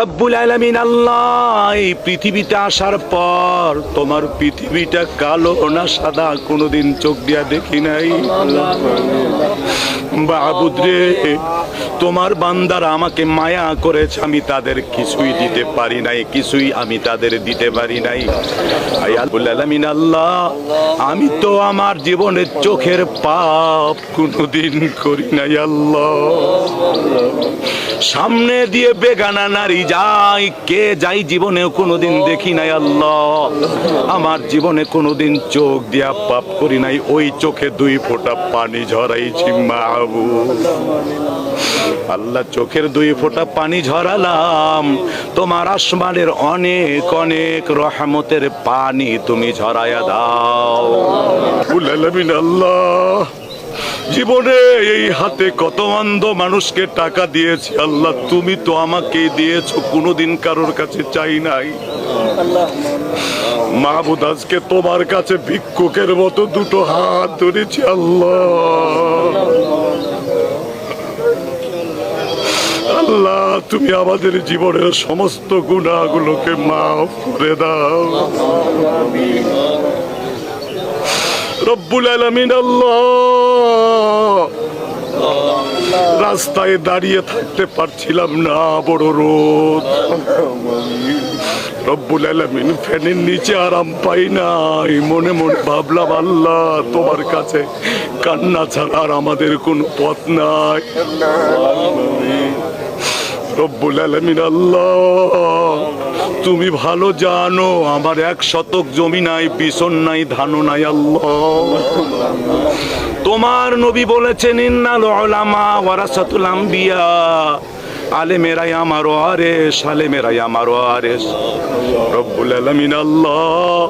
রব্বুল আলামিন আল্লাহ, এই পৃথিবীতে আসার পর তোমার পৃথিবীটা কালো না সাদা, কোনোদিন চোখ দিয়া দেখি নাই। বাবুদ রে, তোমার বান্দারা আমাকে মায়া করেছে, আমি তাদের কিছুই দিতে পারি নাই, কিছুই আমি তাদের দিতে পারি নাই। আলামিন আল্লাহ, আমি তো আমার জীবনের চোখের পাপ কোনোদিন করি নাই আল্লাহ। সামনে দিয়ে বেগানা নারী যাই, কে যাই জীবনেও কোনোদিন দেখি নাই আল্লাহ। আমার জীবনে কোনোদিন চোখ দিয়া পাপ করি নাই, ওই চোখে দুই ফোঁটা পানি ঝরাইছি মাহবু আল্লাহ, চোখের দুই ফোঁটা পানি ঝরালাম। তোমার আসমানের অনেক অনেক রহমতের পানি তুমি ঝরাইয়া দাও। আল্লাহ। জীবনে এই হাতে কত অন্ধ মানুষকে টাকা দিয়েছি। আল্লাহ, তুমি তো আমাকে দিয়েছ, কোনোদিন কারোর কাছে চাই নাই। মাহবুদ, আজকে তোমার কাছে ভিক্ষুকের মতো দুটো হাত ধরেছি, আল্লাহ। আল্লাহ, তুমি আমাদের জীবনের সমস্ত গুণাগুলোকে মাফ করে দাও। রব্বুল আলমিন, আল্লাহ। রাস্তায় দাঁড়িয়ে থাকতে পারছিলাম না, বড় রোদ। রব্বুল আলমিন ফ্যানের নিচে আরাম পাই নাই। মনে মনে ভাবলাম, আল্লাহ, তোমার কাছে কান্না ছাড়া আর আমাদের কোনো পথ নাই। রব্বুল আলমিন, আল্লাহ, তুমি ভালো জানো, আমার এক শতক জমি নাই, পিছন নাই, ধানও নাই, আল্লাহ। তোমার নবী বলেছেন, ইন্নাল উলামা ওয়ারাসাতুল আম্বিয়া। আলেমেরাই আমার ওয়ারেস আলেমেরাই আমার ওয়ারেস রব্বুল আলামিন আল্লাহ,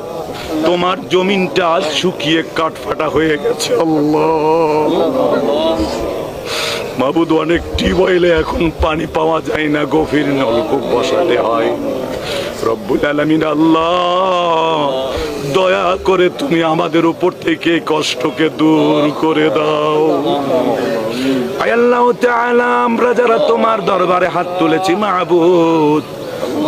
তোমার জমিনটা আজ শুকিয়ে কাঠফাটা হয়ে গেছে, আল্লাহ। মাবুদ অনেক টিউবওয়েলে এখন পানি পাওয়া যায় না, গভীর নলকূপ বসাতে হয়। রব্বুল আলামিন আল্লাহ দয়া করে তুমি আমাদের উপর থেকে কষ্টকে দূর করে দাও। আমরা যারা তোমার দরবারে হাত তুলেছি মাহবুদ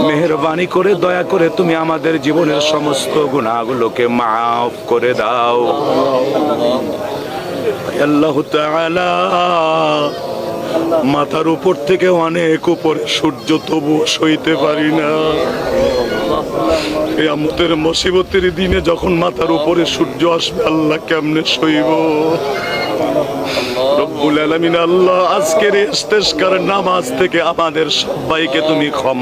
মেহরবানি করে, দয়া করে তুমি আমাদের জীবনের সমস্ত গুণাগুলোকে মাফ করে দাও। মাথার উপর থেকে অনেক উপরে সূর্য তবু সইতে পারি না। এই আমতের মুসিবতের দিনে যখন মাথার উপরে সূর্য আসবে, আল্লাহ কেমনে সইব? রব্বুল আলামিন, আল্লাহ আজকের ইস্তেস্কার নামাজ থেকে আমাদের সবাইকে তুমি ক্ষমা